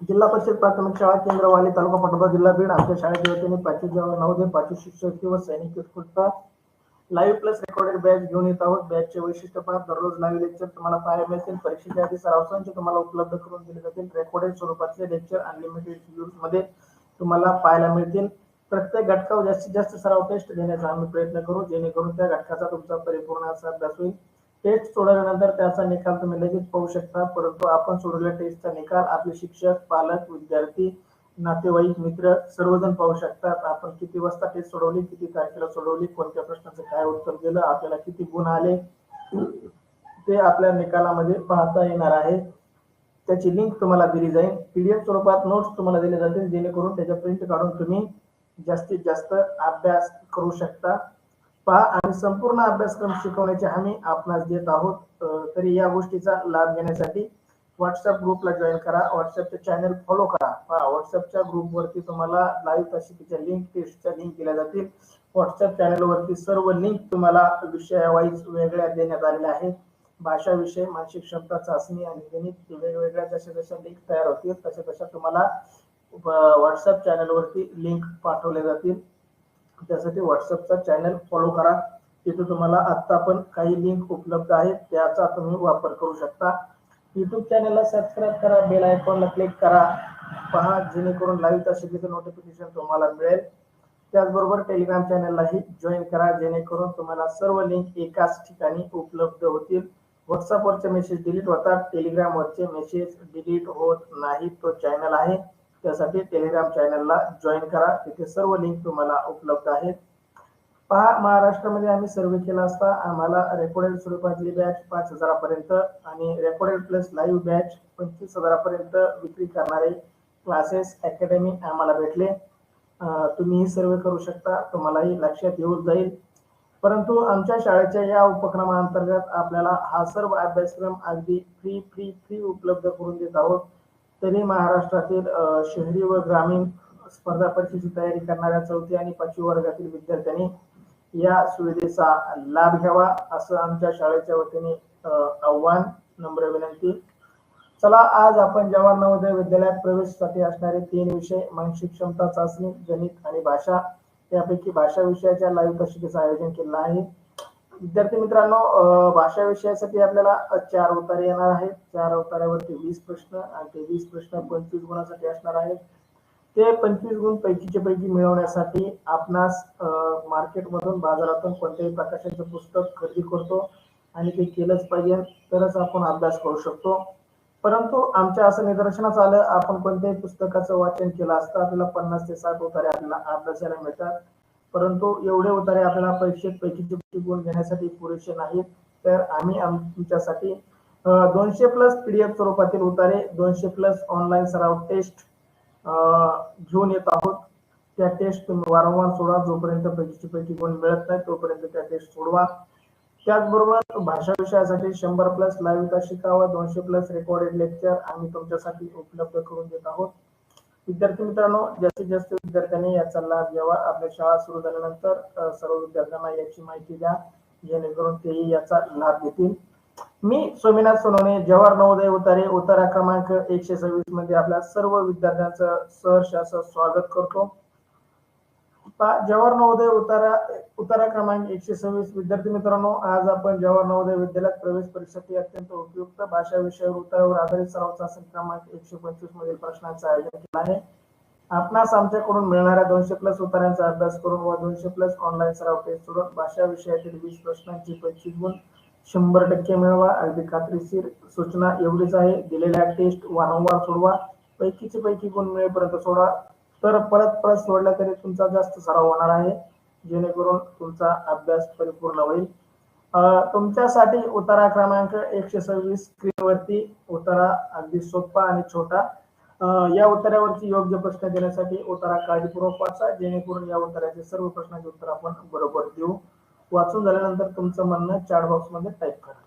जिल्हा परिषद प्राथमिक शाळा केंद्र वाली तालुका पाटोदा जिल्हा बीड आमच्या शाळेच्या वतीने पाचवी जवळ नवोदय पाचवी शिक्षक व सैनिक उत्कृष्टता लाईव्ह प्लस रेकॉर्डेड बॅच घेऊन येत आहोत. बॅचचे वैशिष्ट्य पहा दररोज लाईव्ह लेक्चर तुम्हाला पाहायला मिळतील. परीक्षेच्या आधी सरावसांचे तुम्हाला उपलब्ध करून दिले जातील. रेकॉर्डेड स्वरूपातले लेक्चर अनलिमिटेड व्ह्यूजमध्ये तुम्हाला पाहायला मिळतील. प्रत्येक घटकावर जास्तीत जास्त सराव टेस्ट घेण्याचा आम्ही प्रयत्न करू. जेणेकरून त्या घटकाचा तुमचा परिपूर्ण असा अभ्यास होईल. टेस्ट सोडवल्यानंतर त्याचा निकाल तुम्ही लगेच पाहू शकता. परंतु आपण सोडवल्या टेस्टचा निकाल आपले शिक्षक पालक विद्यार्थी नातेवाईक मित्र सर्वजण पाहू शकतात. आपण किती वाजता टेस्ट सोडवली किती तारखेला सोडवली कोणत्या प्रश्नाचं काय उत्तर दिलं आपल्याला किती गुण आले ते आपल्या निकालामध्ये पाहता येणार आहे. त्याची लिंक तुम्हाला दिली जाईल. पीडीएफ स्वरूपात नोट्स तुम्हाला दिले जातील जेणेकरून त्याच्या प्रिंट काढून तुम्ही जास्तीत जास्त अभ्यास करू शकता. पहा आणि संपूर्ण अभ्यासक्रम शिकवण्याची हमी आपणास देत आहोत. तरी या गोष्टीचा लाभ घेण्यासाठी व्हॉट्सअप ग्रुपला जॉईन करा. व्हॉट्सअपचे चॅनल फॉलो करा. पहा व्हॉट्सअपच्या ग्रुपवरती तुम्हाला लाईव्ह तासिकेच्या लिंक टेस्टच्या लिंक दिल्या जातील. व्हॉट्सअप चॅनलवरती सर्व लिंक तुम्हाला विषयावाईज वेगळ्या देण्यात आलेल्या आहेत. भाषा विषय मानसिक क्षमता चाचणी आणि गणित वेगवेगळ्या जशा जशा लिंक तयार होतील तशा तशा तुम्हाला व्हॉट्सअप चॅनलवरती लिंक पाठवल्या जातील. त्यासाठी व्हॉट्सअपचा चॅनल फॉलो करा. तिथे तुम्हाला आत्ता पण काही लिंक उपलब्ध आहेत. त्याचा तुम्ही वापर करू शकता. युट्यूब चॅनलला सबस्क्राईब करा. बेल आयकॉनला क्लिक करा. पहा जेणेकरून लाईव्ह तासिकेचं नोटिफिकेशन तुम्हाला मिळेल. त्याचबरोबर टेलिग्राम चॅनललाही जॉईन करा. जेणेकरून तुम्हाला सर्व लिंक एकाच ठिकाणी उपलब्ध होतील. व्हॉट्सअपवरचे मेसेज डिलीट होतात. टेलिग्रामवरचे मेसेज डिलीट होत नाही. तो चॅनल आहे. त्यासाठी टेलिग्राम चॅनलला जॉईन करा. तिथे सर्व लिंक तुम्हाला उपलब्ध आहेत. पहा महाराष्ट्रामध्ये आम्ही सर्वे केला असता आम्हाला रेकॉर्डेड स्वरूपातली बॅच पाच हजारापर्यंत आणि रेकॉर्डेड प्लस लाईव्ह बॅच पंचवीस हजारापर्यंत विक्री करणारे क्लासेस अकॅडमी आम्हाला भेटले. तुम्हीही सर्वे करू शकता तुम्हालाही लक्षात येऊन जाईल. परंतु आमच्या शाळेच्या या उपक्रमाअंतर्गत आपल्याला हा सर्व अभ्यासक्रम अगदी फ्री फ्री फ्री उपलब्ध करून देत आहोत. त्यांनी महाराष्ट्रातील शहरी व ग्रामीण स्पर्धा परीक्षेची तयारी करणाऱ्या चौथी आणि पाचवी वर्गातील विद्यार्थ्यांनी या सुविधेचा लाभ घ्यावा असं आमच्या शाळेच्या वतीने आव्हान नम्र विनंती. चला आज आपण जवाहर नवोदय विद्यालयात प्रवेशासाठी असणारे तीन विषय मानसिक क्षमता चाचणी गणित आणि भाषा यापैकी भाषा विषयाच्या लाईव्ह प्रशिक्षणाचं आयोजन केलं आहे. विद्यार्थी मित्रांनो भाषा विषयासाठी आपल्याला चार अवतारे येणार आहेत. चार अवतारावरती वीस प्रश्न आणि ते वीस प्रश्न पंचवीस गुणासाठी असणार आहेत. ते पंचवीस गुण पैकीच्या पैकी मिळवण्यासाठी आपणास मार्केटमधून बाजारातून कोणत्याही प्रकाशनचं पुस्तक खरेदी करतो आणि ते केलंच पाहिजे तरच आपण अभ्यास करू शकतो. परंतु आमच्या असं निदर्शनास आलं आपण कोणत्याही पुस्तकाचं वाचन केलं असतं आपल्याला पन्नास ते साठ उतारे आपल्याला अभ्यासाला मिळतात. परंतु एवढे उतारे आपल्याला परीक्षेत पैकीचे पैकी गुण घेण्यासाठी पुरेसे नाहीत. तर आम्ही तुमच्यासाठी दोनशे प्लस पीडीएफ स्वरूपातील उतारे दोनशे प्लस ऑनलाईन सराव टेस्ट घेऊन येत आहोत. त्या टेस्ट तुम्ही वारंवार सोडा. जोपर्यंत पैकीचे पैकी गुण मिळत नाही तोपर्यंत त्या टेस्ट सोडवा. त्याचबरोबर भाषा विषयासाठी शंभर प्लस लाईव्ह शिकावा दोनशे प्लस रेकॉर्डेड लेक्चर आम्ही तुमच्यासाठी उपलब्ध करून देत आहोत. विद्यार्थी मित्रांनो जास्तीत जास्त विद्यार्थ्यांनी याचा लाभ घ्यावा. आपल्या शाळा सुरू झाल्यानंतर सर्व विद्यार्थ्यांना याची माहिती द्या. जेणेकरून तेही याचा लाभ घेतील. मी स्वामीनाथ सोनवणे जवाहर नवोदय उतारे उतारा क्रमांक एकशे सव्वीसमध्ये आपल्या सर्व विद्यार्थ्यांचं सहर्ष असं स्वागत करतो. जवाहर नवोदय उतारा उतारा क्रमांक एकशे सव्वीस. विद्यार्थी मित्रांनो आज आपण जवाहर नवोदय विद्यालयात प्रवेश परीक्षेसाठी अत्यंत उपयुक्त भाषा विषयावर उतारावर आधारित सराव चाचणी क्रमांक एकशे पंचवीस मधील प्रश्नांचं आयोजन केलं आहे. आपणास आमच्याकडून मिळणाऱ्या दोनशे प्लस उतारांचा अभ्यास करून व दोनशे प्लस ऑनलाईन सराव टेस्ट सोडून भाषा विषयातील वीस प्रश्नांची पंचवीस गुण शंभर टक्के मिळवा. अगदी खात्रीशीर सूचना एवढीच आहे. दिलेल्या टेस्ट वारंवार सोडवा. पैकीचे पैकी गुण मिळेपर्यंत सोडा. तर परत परत सोडला तरी तुमचा जास्त सराव होणार आहे. जेणेकरून तुमचा अभ्यास परिपूर्ण होईल. अं, तुमच्यासाठी उतारा क्रमांक एकशे सव्वीस स्क्रीनवरती उतारा अगदी सोपा आणि छोटा. या उतार्यावरती योग्य प्रश्न देण्यासाठी उतारा काळजीपूर्वक वाचा जेणेकरून या उतार्याचे सर्व प्रश्नांचे उत्तर आपण बरोबर देऊ. वाचून झाल्यानंतर तुमचं म्हणणं चॅट बॉक्समध्ये टाईप करा.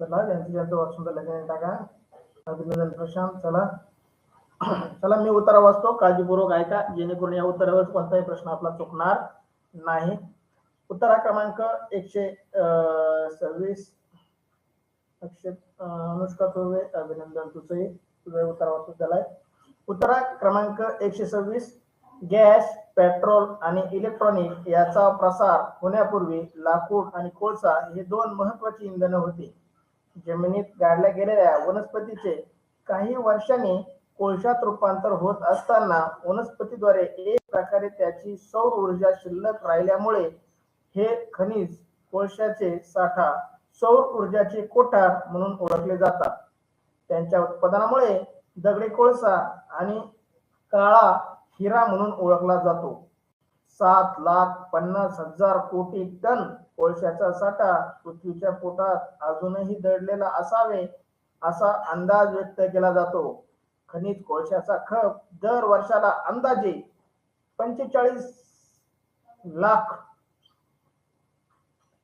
चला ज्यांचं ज्यांचं वाचून झालं त्याने टाका. अभिनंदन प्रशांत चला. चला मी उतारा वाचतो. काळजीपूर्वक ऐका. जेणेकरून या उत्तरावर कोणताही प्रश्न आपला चुकणार नाही. उत्तरा क्रमांक एकशे अं, सव्वीस. अक्षय अनुष्का तुर्वे अभिनंदन तुझंही. तुझं उत्तर वाचून झालाय. उत्तरा क्रमांक एकशे सव्वीस. गॅस पेट्रोल आणि इलेक्ट्रॉनिक याचा प्रसार होण्यापूर्वी लाकूड आणि कोळसा हे दोन महत्वाची इंधन होती. जमिनीत गाडल्या गेलेल्या वनस्पतीचे काही वर्षांनी कोळशात रूपांतर होत असताना वनस्पतीद्वारे एक प्रकारे त्याची सौर ऊर्जा शिल्लक राहिल्यामुळे हे खनिज कोळशाचे साठा सौर ऊर्जाचे कोठार म्हणून ओळखले जातात. त्यांच्या उत्पादनामुळे दगडी कोळसा आणि काळा हिरा म्हणून ओळखला जातो. सात लाख पन्नास हजार कोटी टन कोळशाचा साठा पृथ्वीच्या पोटात अजूनही दडलेला असावे असा अंदाज व्यक्त केला जातो. खनिज कोळशाचा खप दर वर्षाला अंदाजे पंचेचाळीस लाख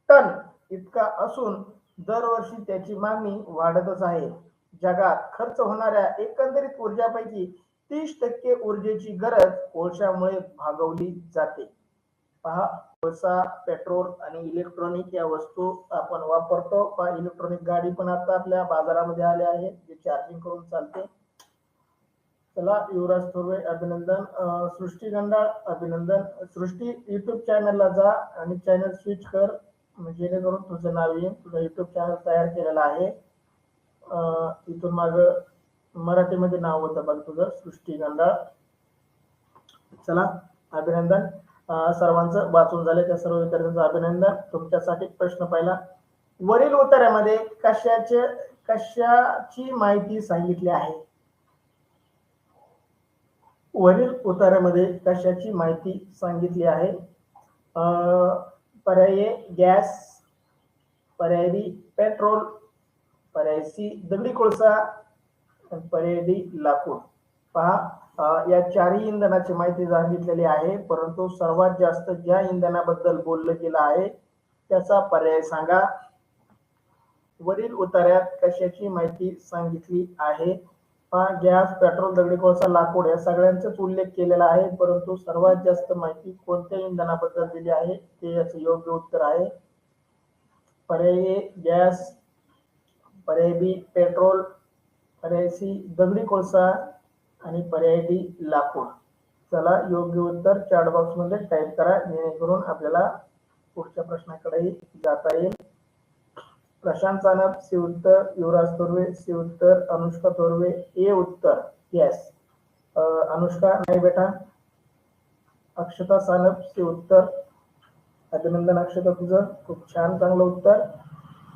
टन इतका असून दरवर्षी त्याची मागणी वाढतच आहे. जगात खर्च होणाऱ्या एकंदरीत ऊर्जापैकी तीस टक्के ऊर्जेची गरज कोळशामुळे भागवली जाते. पहा कोळसा पेट्रोल आणि इलेक्ट्रॉनिक या वस्तू आपण वापरतो. इलेक्ट्रॉनिक गाडी पण आता आपल्या बाजारामध्ये आल्या आहेत जे चार्जिंग करून चालते. चला युवराज थोरवे अभिनंदन. सृष्टी गंडाळ अभिनंदन. सृष्टी युट्यूब चॅनलला जा आणि चॅनल स्विच कर. जेणेकरून तुझं नाव येईल. तुझा युट्यूब चॅनल तयार केलेला आहे. तिथून माग मराठीमध्ये नाव होतं बघ तुझं सृष्टी गंडाळ. चला अभिनंदन. सर्वांचं वाचून झालं. त्या सर्व विद्यार्थ्यांचं अभिनंदन. तुमच्यासाठी प्रश्न पहिला. वरील उत्तरामध्ये कशाचे कशाची माहिती सांगितली आहे? वरील उतारामध्ये कशाची माहिती सांगितली आहे? अं, पर्याय गॅस पर्याय बी पेट्रोल पर्याय सी दगडी कोळसा पर्याय डी लाकूड. पहा. या चारही इंधनाची माहिती सांगितलेली आहे. परंतु सर्वात जास्त ज्या इंधनाबद्दल बोललं गेलं आहे त्याचा पर्याय सांगा. वरील उतार्यात कशाची माहिती सांगितली आहे? हा गॅस पेट्रोल दगडी कोळसा लाकूड या सगळ्यांचाच उल्लेख केलेला आहे. परंतु सर्वात जास्त माहिती कोणत्या इंधनाबद्दल दिली आहे ते याचं योग्य उत्तर आहे. पर्याय गॅस. पर्याय बी पेट्रोल. पर्याय सी दगडी कोळसा. आणि पर्याय डी लाकूड. चला योग्य उत्तर चॅट बॉक्समध्ये टाईप करा जेणेकरून आपल्याला पुढच्या प्रश्नाकडेही जाता येईल. प्रशांत सानप सी उत्तर युवराज तोरवे सी उत्तर अनुष्का तोरवे ए उत्तर येस अनुष्का नाही बेटा. अक्षता सानप सी उत्तर. अभिनंदन अक्षता तुझं. खूप छान चांगलं उत्तर.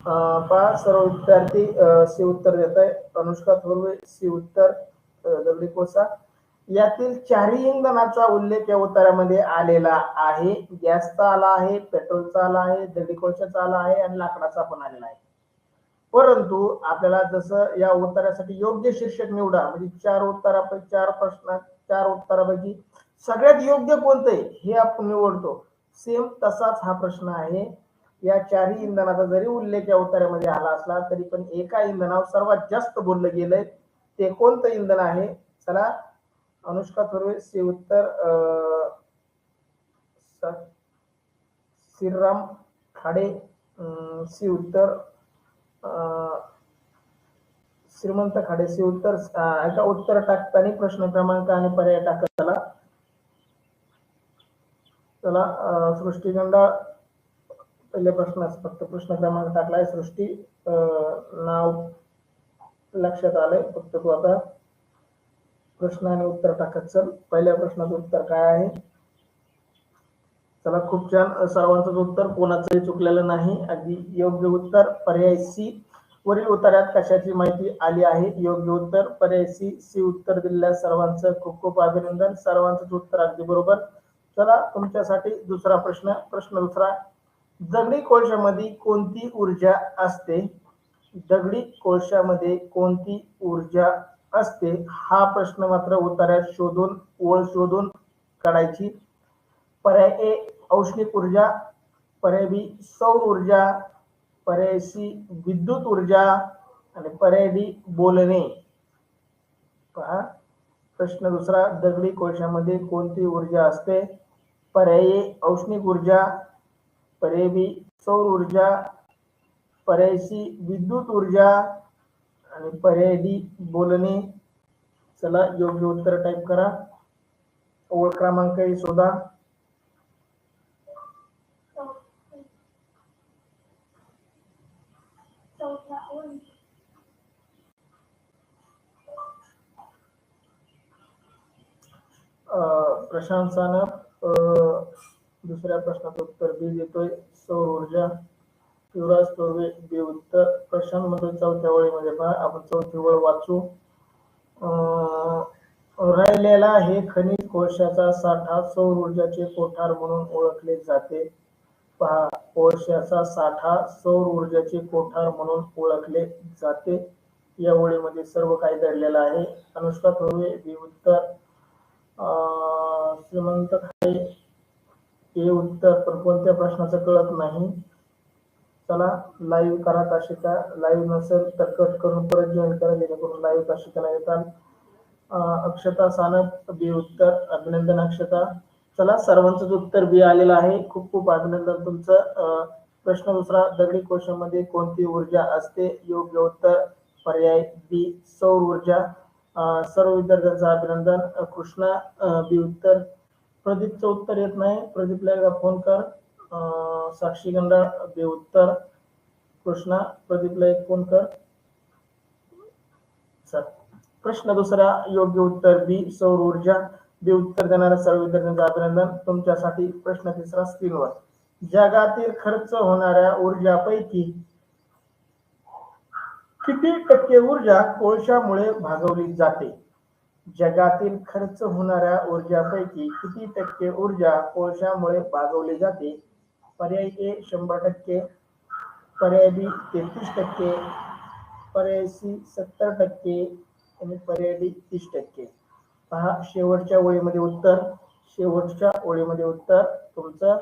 अं, पहा सर्व विद्यार्थी सी उत्तर देत आहे. अनुष्का थोरवे सी उत्तर. दगडी कोसा यातील चारही इंधनाचा उल्लेख या उतारामध्ये आलेला आहे. गॅसचा आला आहे पेट्रोलचा आला आहे दगडी कोळशाचा आला आहे आणि लाकडाचा पण आलेला आहे. परंतु आपल्याला जसं या उत्तरासाठी योग्य शीर्षक निवडा म्हणजे चार उत्तरापैकी चार प्रश्न चार उत्तरापैकी सगळ्यात योग्य कोणतं आहे हे आपण निवडतो. सेम तसाच हा प्रश्न आहे. या चारही इंधनाचा जरी उल्लेख या उत्तरामध्ये आला असला तरी पण एका इंधनावर सर्वात जास्त बोललं गेलंय. ते कोणतं इंधन आहे? चला अनुष्का थोरवे सी उत्तर अं, श्रीराम खाडे सी उत्तर अं, श्रीमंत खाडे सी उत्तर अं, एका उत्तर टाकताना प्रश्न क्रमांक आणि पर्याय टाकत चला. चला अं, सृष्टी गंडा पहिले प्रश्न फक्त प्रश्न क्रमांक टाकलाय. सृष्टी अं, नाव. लक्षात आलंय फक्त तू आता प्रश्न आणि उत्तर टाकत चल. पहिल्या प्रश्नाचं उत्तर काय आहे? चला खूप छान. सर्वांचं उत्तर कोणाचंही चुकलेलं नाही. अगदी योग्य उत्तर पर्याय सी वरील उत्तरात कशाची माहिती आली आहे? योग्य उत्तर पर्याय सी सी उत्तर दिलेल्या सर्वांचं खूप खूप अभिनंदन. सर्वांचंच उत्तर अगदी बरोबर. चला तुमच्यासाठी दुसरा प्रश्न. प्रश्न दुसरा दगडी कोळशामध्ये कोणती ऊर्जा असते? दगडी कोळशामध्ये कोणती ऊर्जा असते? हा प्रश्न मात्र उत्तरात शोधून ओळ शोधून काढायची. पर्याय ए औष्णिक ऊर्जा. पर्याय बी सौर ऊर्जा. पर्याय सी विद्युत ऊर्जा. आणि पर्याय डी बोलणे. पहा प्रश्न दुसरा दगडी कोळशामध्ये कोणती ऊर्जा असते? पर्याय ए औष्णिक ऊर्जा. पर्याय बी सौर ऊर्जा. पर्यायशी विद्युत ऊर्जा आणि पर्याय डी बोलणे. चला योग्य उत्तर टाईप करा. ओळ क्रमांक शोधा. अं, प्रशांत सानप दुसऱ्या प्रश्नाचं उत्तर बी देतोय. सौर ऊर्जा. युवराज तोरवे म्हणजे बी उत्तर प्रशांत मध्ये चौथ्या ओळीमध्ये पहा आपण चौथी ओळ वाचू. राहिलेला हे खनिज कोळशाचा साठा सौर ऊर्जाचे कोठार म्हणून ओळखले जाते. पहा कोळशाचा साठा सौर ऊर्जाचे कोठार म्हणून ओळखले जाते. या ओळीमध्ये सर्व काही दडलेलं आहे. अनुष्का थोरवे बी उत्तर श्रीमंत खाडे हे उत्तर पण कोणत्या प्रश्नाचं कळत नाही. चला लाईव्ह करा काशिका. लाईव्ह नसेल तर कट करून परत जॉईन करा जेणेकरून लाईव्ह काशिकाला येतात अक्षता सानप बी उत्तर. अभिनंदन अक्षता. चला सर्वांचंच उत्तर बी आलेलं आहे. खूप खूप अभिनंदन तुमचं. प्रश्न दुसरा दगडी कोशामध्ये कोणती ऊर्जा असते? योग्य उत्तर पर्याय बी सौर ऊर्जा. सर्व विद्यार्थ्यांचं अभिनंदन. कृष्णा बी उत्तर. प्रदीपचं उत्तर येत नाही. प्रदीपला एकदा फोन कर. साक्षी गंडाळ कृष्णा प्रदीपला एक फोन कर सर प्रश्न दुसरा योग्य उत्तर बी सौर ऊर्जा. बी उत्तर देणाऱ्या सर्व विद्यार्थ्यांचं अभिनंदन. तुमच्यासाठी प्रश्न तिसरा स्क्रीनवर जगातील खर्च होणाऱ्या ऊर्जापैकी किती टक्के ऊर्जा कोळशामुळे भागवली जाते? जगातील खर्च होणाऱ्या ऊर्जापैकी किती टक्के ऊर्जा कोळशामुळे भागवली जाते? पर्याय ए शंभर टक्के. पर्याय बी तेहतीस टक्के. पर्याय सी सत्तर टक्के. आणि पर्याय डी तीस टक्के. पहा शेवटच्या ओळीमध्ये उत्तर. शेवटच्या ओळीमध्ये उत्तर. तुमचं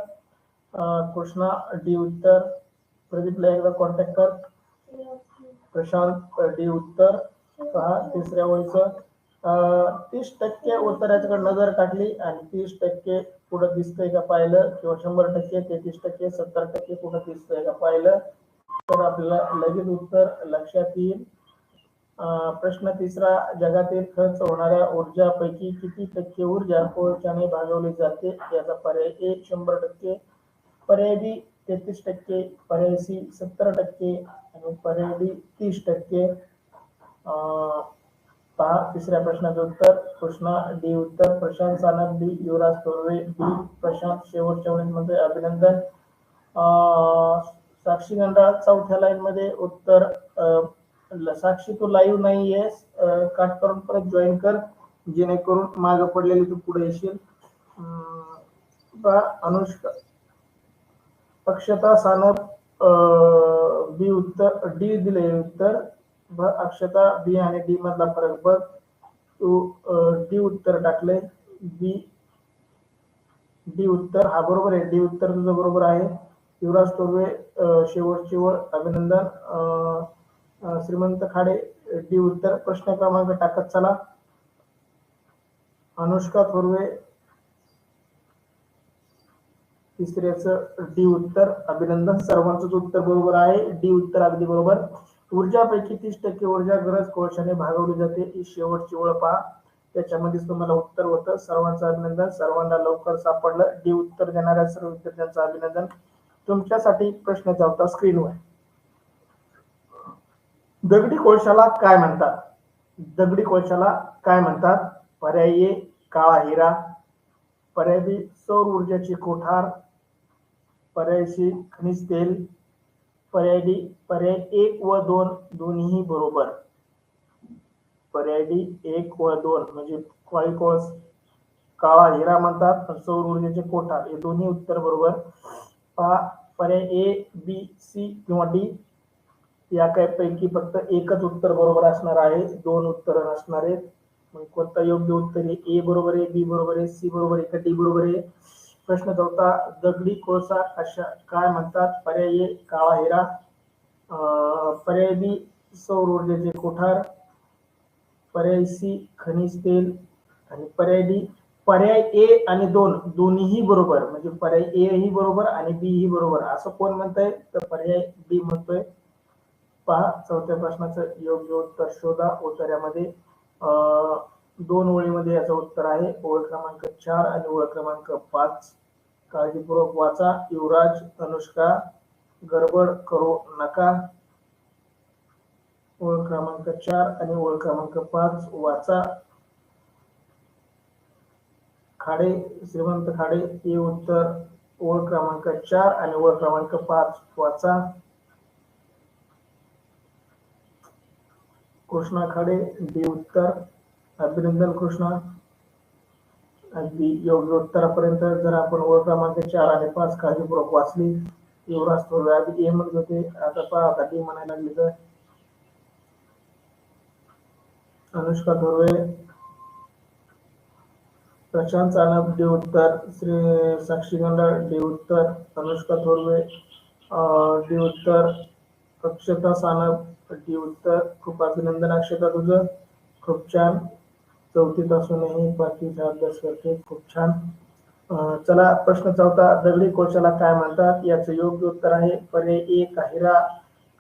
कृष्णा डी उत्तर. प्रदीपला एकदा कॉन्टॅक्ट कर. प्रशांत डी उत्तर. पहा तिसऱ्या ओळीचं. तीस टक्के उत्तराच्याकडे नजर काढली आणि तीस टक्के पुढे दिसतंय का पाहिलं किंवा शंभर टक्के तेहतीस टक्के सत्तर टक्के पुढे दिसतंय का पाहिलं तर आपल्याला लगेच उत्तर लक्षात येईल. प्रश्न तिसरा जगातील खर्च होणाऱ्या ऊर्जापैकी किती टक्के ऊर्जा कोळशाने भागवली जाते? याचा पर्याय ए शंभर टक्के पर्याय बी तेहतीस टक्के पर्याय सी सत्तर टक्के आणि पर्याय डी तीस टक्के. अं, पहा तिसऱ्या प्रश्नाचं उत्तर कृष्णा डी उत्तर प्रशांत सानप डी युवराज तोरवे डी प्रशांत शेवटच्या मध्ये अभिनंदन. साक्षी गंडाळ चौथ्या लाईन मध्ये उत्तर साक्षी तू लाईव्ह नाहीये अं, काट करून परत जॉईन कर जेणेकरून मागे पडलेली तू पुढे येशील. अनुष्का अक्षता सानप बी उत्तर डी दिले उत्तर. ब अक्षता बी आणि डी मधला फरक बघ. तू डी उत्तर टाकले बी डी उत्तर. हा बरोबर आहे. डी उत्तर तुझं बरोबर आहे. युवराज तोरवे शेवटची ओळ अभिनंदन. श्रीमंत खाडे डी उत्तर. प्रश्न क्रमांक टाकत चला. अनुष्का थोरवे तिसऱ्याचं डी उत्तर. अभिनंदन. सर्वांचंच उत्तर बरोबर आहे. डी उत्तर अगदी बरोबर. ऊर्जापैकी तीस टक्के ऊर्जा गरज कोळशाने भागवली जाते. ही शेवटची ओळ पहा. त्याच्यामध्येच तुम्हाला उत्तर होतं. सर्वांचं अभिनंदन. सर्वांना लवकर सापडलं. डी उत्तर देणाऱ्या सर्व विद्यार्थ्यांचं अभिनंदन. तुमच्यासाठी प्रश्न चौथा स्क्रीनवर. दगडी कोळशाला काय म्हणतात? दगडी कोळशाला काय म्हणतात? पर्यायी काळा हिरा. पर्यायी सौर ऊर्जाची कोठार. पर्यायशी खनिज तेल. पर्याय पर्याय एक व दोन दोन्ही बरोबर. पर्याय डी एक व दोन म्हणजे काळी काळा हिरा म्हणतात सौर ऊर्जेचे कोठार हे दोन्ही उत्तर बरोबर. पहा पर्याय ए बी सी किंवा डी या काही पैकी फक्त एकच उत्तर बरोबर असणार आहे दोन उत्तर नसणार आहेत. कोणता योग्य उत्तर आहे? ए बरोबर आहे बी बरोबर आहे सी बरोबर आहे का डी बरोबर आहे? प्रश्न चौथा दगडी कोळसा अशा काय म्हणतात? पर्याय ए काळा हिरा. पर्याय बी सौर ऊर्जेचे कोठार. पर्याय सी खनिज तेल. आणि पर्याय डी पर्याय ए आणि दोन दोन्हीही बरोबर. म्हणजे पर्याय ए ही बरोबर आणि बी ही बरोबर. असं कोण म्हणतंय? तर पर्याय बी म्हणतोय. पहा चौथ्या प्रश्नाचं योग्य उत्तर शोधा उत्तरामध्ये. दोन ओळीमध्ये याचं उत्तर आहे. ओळ क्रमांक चार आणि ओळ क्रमांक पाच. काळजीपूर्वक वाचा. युवराज अनुष्का गडबड करू नका. ओळ क्रमांक चार आणि ओळ क्रमांक पाच वाचा. खाडे श्रीमंत खाडे हे उत्तर. ओळ क्रमांक चार आणि ओळ क्रमांक पाच वाचा. कृष्णा खाडे बी उत्तर. अभिनंदन कृष्णा. अगदी योग्य उत्तरापर्यंत जर आपण ओळ क्रमांक चार आणि पाच काळजीपूर्वक वाचली युवराज थोरवे आधी ए म्हणत होते. आता पहा आता डी म्हणायला लागली तर. अनुष्का थोरवे प्रशांत चानप डी उत्तर श्री साक्षी मंडळ डी उत्तर अनुष्का थोरवे अं, डी उत्तर अक्षता सानप डी उत्तर खूप अभिनंदन अक्षता तुझं. खूप छान. चौथीत असूनही बाकीचा अभ्यास करते. खूप छान. चला प्रश्न चौथा दगडी कोळशाला काय म्हणतात? याचं योग्य उत्तर आहे पर्याय ए काहिरा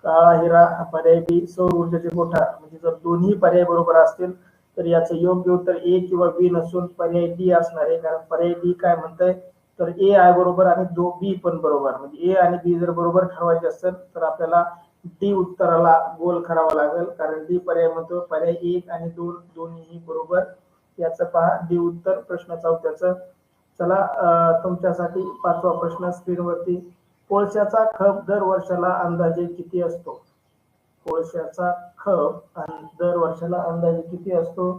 काळा हिरा पर्याय बी सौर ऊर्जेचे कोठार म्हणजे जर दोन्ही पर्याय बरोबर असतील तर याचं योग्य उत्तर ए किंवा बी नसून पर्याय डी असणार आहे. कारण पर्याय डी काय म्हणतंय? तर ए आय बरोबर आणि दो बी पण बरोबर. म्हणजे ए आणि बी जर बरोबर ठरवायचे असेल तर आपल्याला डी उत्तराला गोल करावा लागेल. कारण डी पर्याय म्हणतो पर्याय एक आणि दोन दोन्हीही बरोबर. याचं पहा डी उत्तर प्रश्न चौथ्याचं. चला तुमच्यासाठी पाचवा प्रश्न स्क्रीनवरती. कोळशाचा खप दर वर्षाला अंदाजे किती असतो? कोळशाचा खप दर वर्षाला अंदाजे किती असतो?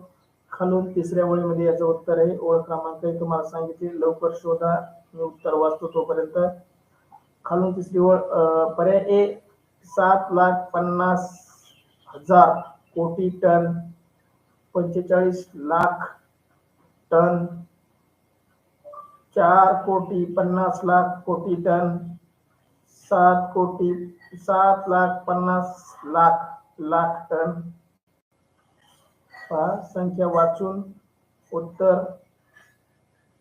खालून तिसऱ्या ओळीमध्ये याचं उत्तर आहे. ओळ क्रमांक तुम्हाला सांगितले. लवकर शोधा. मी उत्तर वाचतो तोपर्यंत. खालून तिसरी ओळ पर्याय ए सात लाख पन्नास हजार कोटी टन पंचेचाळीस लाख टन चार कोटी पन्नास लाख कोटी टन सात कोटी सात लाख पन्नास लाख लाख टन. पहा संख्या वाचून उत्तर.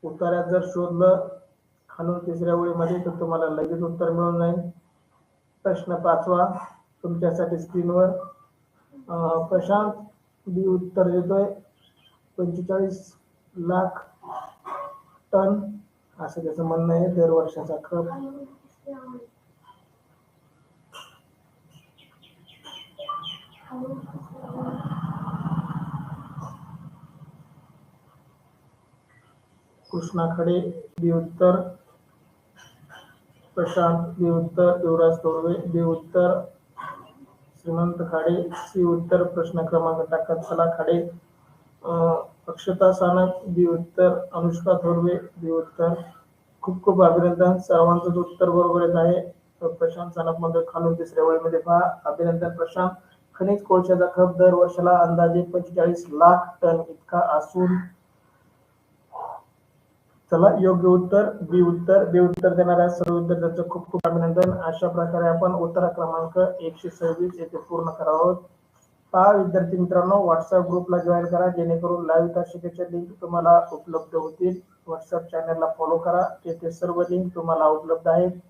उत्तरात जर शोधलं खालून तिसऱ्या ओळीमध्ये तर तुम्हाला लगेच उत्तर मिळून जाईल. प्रश्न पाचवा तुमच्यासाठी स्क्रीनवर. प्रशांत बी उत्तर देतोय. पंचेचाळीस लाख टन असं त्याचं म्हणणं आहे दर वर्षाचा खप. कृष्णा खडे बी उत्तर प्रशांत बी उत्तर युवराज तोरवे बी उत्तर श्रीमंत खाडे सी उत्तर प्रश्न क्रमांक टाकत चला खाडे. अक्षता सानप बी उत्तर अनुष्का थोरवे बी उत्तर खूप खूप अभिनंदन सर्वांचं उत्तर बरोबर येत आहे. प्रशांत सानपमध्ये खालून तिसऱ्या वेळेमध्ये पहा. अभिनंदन प्रशांत. खनिज कोळशाचा खप दर वर्षाला अंदाजे पंचेचाळीस लाख टन इतका असून चला योग्य उत्तर बी उत्तर बी उत्तर देणाऱ्या सर्व विद्यार्थ्यांचं खूप खूप अभिनंदन. अशा प्रकारे आपण उत्तर क्रमांक एकशे सव्वीस येथे पूर्ण करावं आहोत. पहा विद्यार्थी मित्रांनो व्हॉट्सअप ग्रुपला जॉईन करा जेणेकरून लाईव्ह तासिकेच्या लिंक तुम्हाला उपलब्ध होतील. व्हॉट्सअप चॅनलला फॉलो करा तेथे सर्व लिंक तुम्हाला उपलब्ध आहेत.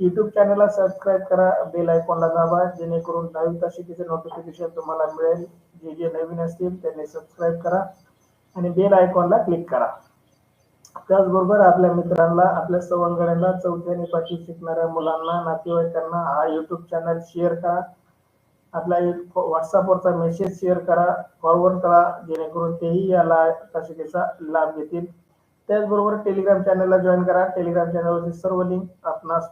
युट्यूब चॅनलला सबस्क्राईब करा बेल आयकॉनला दाबा जेणेकरून लाईव्ह तासिकेचे नोटिफिकेशन तुम्हाला मिळेल. जे जे नवीन असतील त्यांनी सबस्क्राईब करा आणि बेल आयकॉनला क्लिक करा. त्याचबरोबर आपल्या मित्रांना आपल्या सवंगड्यांना चौथ्या आणि पाचवी शिकणाऱ्या मुलांना नातेवाईकांना हा युट्यूब चॅनल शेअर करा. आपल्या व्हॉट्सअपवरचा मेसेज शेअर करा फॉरवर्ड करा जेणेकरून तेही या ला लाभ घेतील. त्याचबरोबर टेलिग्राम चॅनलला जॉईन करा. टेलिग्राम चॅनलवरची सर्व लिंक आपणास